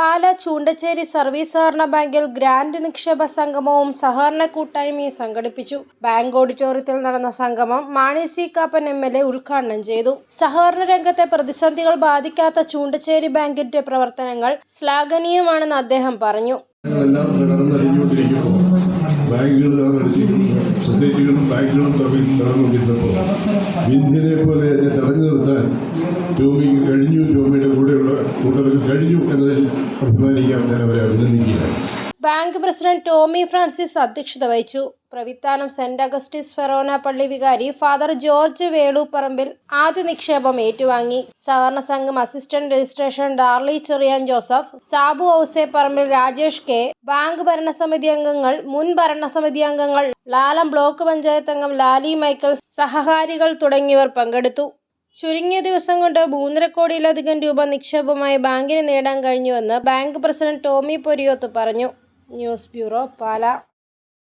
പാല Choondacherry service സഹകരണ ബാങ്കിൽ grand നിക്ഷേപ സംഗമവും സഹകരണ കൂട്ടായ്മയും സംഘടിപ്പിച്ചു. ബാങ്ക് ഓഡിറ്റോറിയത്തിൽ നടന്ന സംഗമം Mani C Kappan M L A ഉദ്ഘാടനം ചെയ്തു. സഹകരണ രംഗത്തെ പ്രതിസന്ധികൾ ബാധിക്കാത്ത ചൂണ്ടച്ചേരി ബാങ്കിന്റെ പ്രവർത്തനങ്ങൾ ശ്ലാഘനീയമാണെന്ന് അദ്ദേഹം പറഞ്ഞു. സൊസൈറ്റികളും ബാങ്കുകളും തമ്മിൽ നടന്നുകൊണ്ടിരുന്നപ്പോൾ ഇന്ത്യനെ പോലെ നിർത്താൻ ടോമിക്ക് കഴിഞ്ഞു കഴിഞ്ഞു എന്നതിൽ അവരെ അഭിനന്ദിക്കുകയാണ്. ബാങ്ക് പ്രസിഡന്റ് ടോമി ഫ്രാൻസിസ് അധ്യക്ഷത വഹിച്ചു. പ്രവിത്താനം സെന്റ് അഗസ്റ്റിസ് ഫെറോന പള്ളി വികാരി ഫാദർ ജോർജ് വേളൂപ്പറമ്പിൽ ആദ്യ നിക്ഷേപം ഏറ്റുവാങ്ങി. സഹകരണ സംഘം assistant registration Darly Cherian Joseph Sabu Ouse Parambil Rajesh K bank ഭരണസമിതി അംഗങ്ങൾ മുൻ ഭരണസമിതി അംഗങ്ങൾ ലാലം ബ്ലോക്ക് പഞ്ചായത്ത് അംഗം ലാലി മൈക്കിൾ സഹകാരികൾ തുടങ്ങിയവർ പങ്കെടുത്തു. ചുരുങ്ങിയ ദിവസം കൊണ്ട് മൂന്നര കോടിയിലധികം രൂപ നിക്ഷേപമായി ബാങ്കിന് നേടാൻ കഴിഞ്ഞുവെന്ന് ബാങ്ക് പ്രസിഡന്റ് ടോമി പൊരിയോത്ത് പറഞ്ഞു. News bureau Pala.